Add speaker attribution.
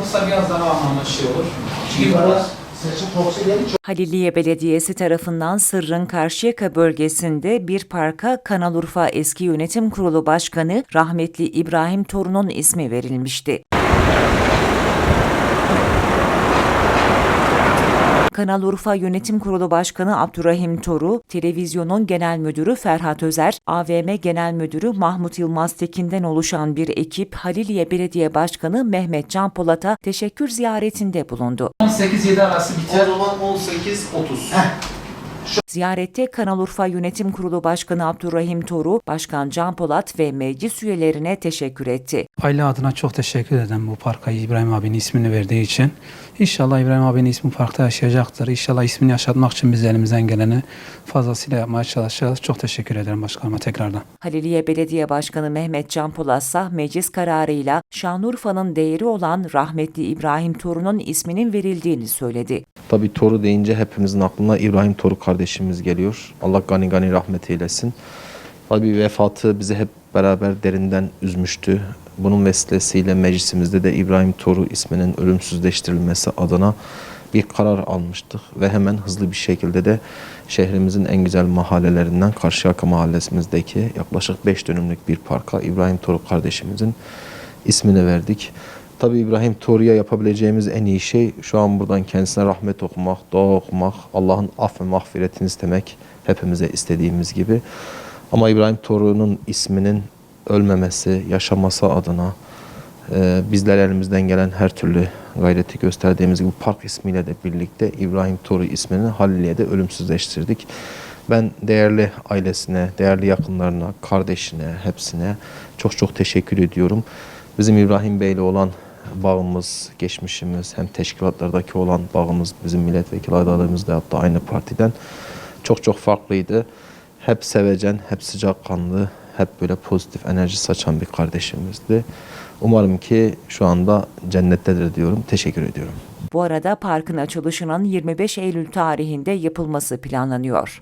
Speaker 1: olursa biraz daha anlamlı şey olur. Çünkü burada
Speaker 2: Haliliye Belediyesi tarafından Sırrın Karşıyaka bölgesinde bir parka Kanalurfa Eski Yönetim Kurulu Başkanı rahmetli İbrahim Torun'un ismi verilmişti. Kanal Urfa Yönetim Kurulu Başkanı Abdurrahim Toru, Televizyonun Genel Müdürü Ferhat Özer, AVM Genel Müdürü Mahmut Yılmaz Tekin'den oluşan bir ekip Haliliye Belediye Başkanı Mehmet Can Polat'a teşekkür ziyaretinde bulundu.
Speaker 1: 18-7 arası
Speaker 3: O
Speaker 1: biter.
Speaker 3: zaman 18.30.
Speaker 2: Ziyarette Kanalurfa Yönetim Kurulu Başkanı Abdurrahim Toru, Başkan Can Polat ve meclis üyelerine teşekkür etti.
Speaker 4: Aile adına çok teşekkür ederim bu parka İbrahim abinin ismini verdiği için. İnşallah İbrahim abinin ismi parkta yaşayacaktır. İnşallah ismini yaşatmak için biz elimizden geleni fazlasıyla yapmaya çalışacağız. Çok teşekkür ederim başkanıma tekrardan.
Speaker 2: Haliliye Belediye Başkanı Mehmet Can Polat ise meclis kararıyla Şanlıurfa'nın değeri olan rahmetli İbrahim Torun'un isminin verildiğini söyledi.
Speaker 3: Tabii Toru deyince hepimizin aklına İbrahim Toru kardeşimiz geliyor. Allah gani gani rahmet eylesin. Tabii vefatı bizi hep beraber derinden üzmüştü. Bunun vesilesiyle meclisimizde de İbrahim Toru isminin ölümsüzleştirilmesi adına bir karar almıştık ve hemen hızlı bir şekilde de şehrimizin en güzel mahallelerinden Karşıyaka mahallesimizdeki yaklaşık 5 dönümlük bir parka İbrahim Toru kardeşimizin ismini verdik. Tabii İbrahim Toru'ya yapabileceğimiz en iyi şey şu an buradan kendisine rahmet okumak, dua okumak, Allah'ın af ve mağfiretini istemek hepimize istediğimiz gibi. Ama İbrahim Toru'nun isminin ölmemesi, yaşaması adına e, bizler elimizden gelen her türlü gayreti gösterdiğimiz gibi park ismiyle de birlikte İbrahim Toru ismini Haliliye'de ölümsüzleştirdik. Ben değerli ailesine, değerli yakınlarına, kardeşine, hepsine çok çok teşekkür ediyorum. Bizim İbrahim Bey'le olan bağımız, geçmişimiz, hem teşkilatlardaki olan bağımız, bizim milletvekili adaylarımız da hatta aynı partiden çok çok farklıydı. Hep sevecen, hep sıcakkanlı, hep böyle pozitif enerji saçan bir kardeşimizdi. Umarım ki şu anda cennettedir diyorum. Teşekkür ediyorum.
Speaker 2: Bu arada parkın açılışının 25 Eylül tarihinde yapılması planlanıyor.